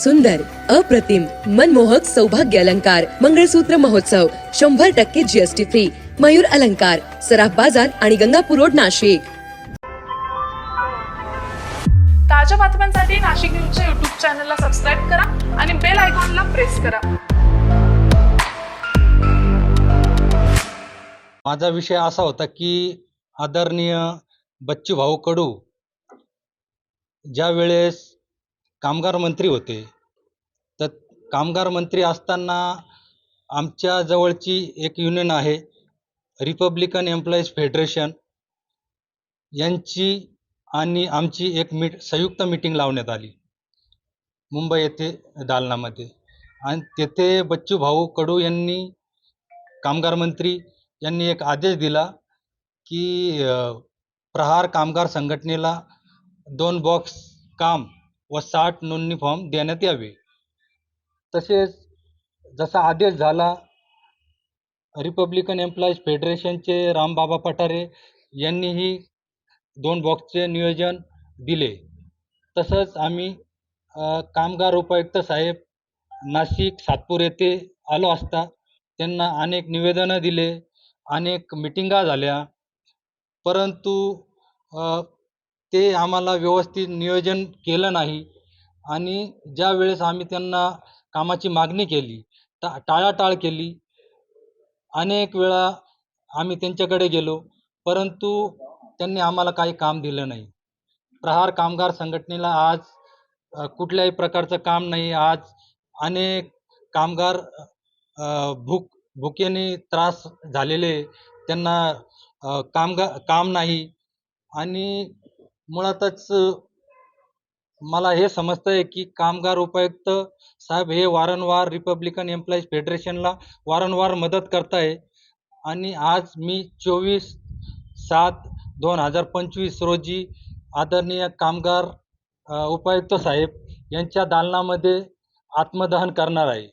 सुंदर अप्रतिम मनमोहक सौभाग्य अलंकार मंगळसूत्र महोत्सव शंभर टक्के जीएसटी फ्री मयूर अलंकार सराफ बाजार आणि गंगापूर रोड नाशिक. ताज्या बातम्यांसाठी नाशिक न्यूजच्या युट्यूब चॅनलला सबस्क्राईब करा आणि बेल आयकॉनला प्रेस करा. माझा विषय असा होता की आदरणीय बच्चूभाऊ कडू ज्या वेळेस कामगार मंत्री होते. तर कामगार मंत्री असताना आमच्या जवळची एक युनियन आहे रिपब्लिकन एम्प्लॉईज फेडरेशन यांची आणि आमची एक मीट संयुक्त मीटिंग लावण्यात आली. मुंबई येथे दालनामध्ये. आणि तेथे बच्चू भाऊ कडू यांनी कामगार मंत्री यांनी एक आदेश दिला की प्रहार कामगार संघटनेला दोन बॉक्स काम व साठ नोंदणी फॉर्म देण्यात यावे. तसेच जसा आदेश झाला रिपब्लिकन एम्प्लॉईज फेडरेशनचे रामबाबा पठारे यांनीही दोन बॉक्सचे नियोजन दिले. तसंच आम्ही कामगार उपायुक्त साहेब नाशिक सातपूर येथे आलो असता त्यांना अनेक निवेदनं दिले अनेक मिटिंगा झाल्या. परंतु ते आम्हाला व्यवस्थित नियोजन केलं नाही. आणि ज्या वेळेस आम्ही त्यांना कामाची मागणी केली टा टाळाटाळ केली अनेक वेळा आम्ही त्यांच्याकडे गेलो परंतु त्यांनी आम्हाला काही काम दिलं नाही. प्रहार कामगार संघटनेला आज कुठल्याही प्रकारचं काम नाही. आज अनेक कामगार भूक भुकेने त्रास झालेले त्यांना कामगार काम नाही. आणि मुळातच मला हे समजतं आहे की कामगार उपायुक्त साहेब हे वारंवार रिपब्लिकन एम्प्लॉईज फेडरेशनला वारंवार मदत करत आहे आणि आज मी चोवीस सात दोन हजार पंचवीस रोजी आदरणीय कामगार उपायुक्त साहेब यांच्या दालनामध्ये आत्मदहन करणार आहे.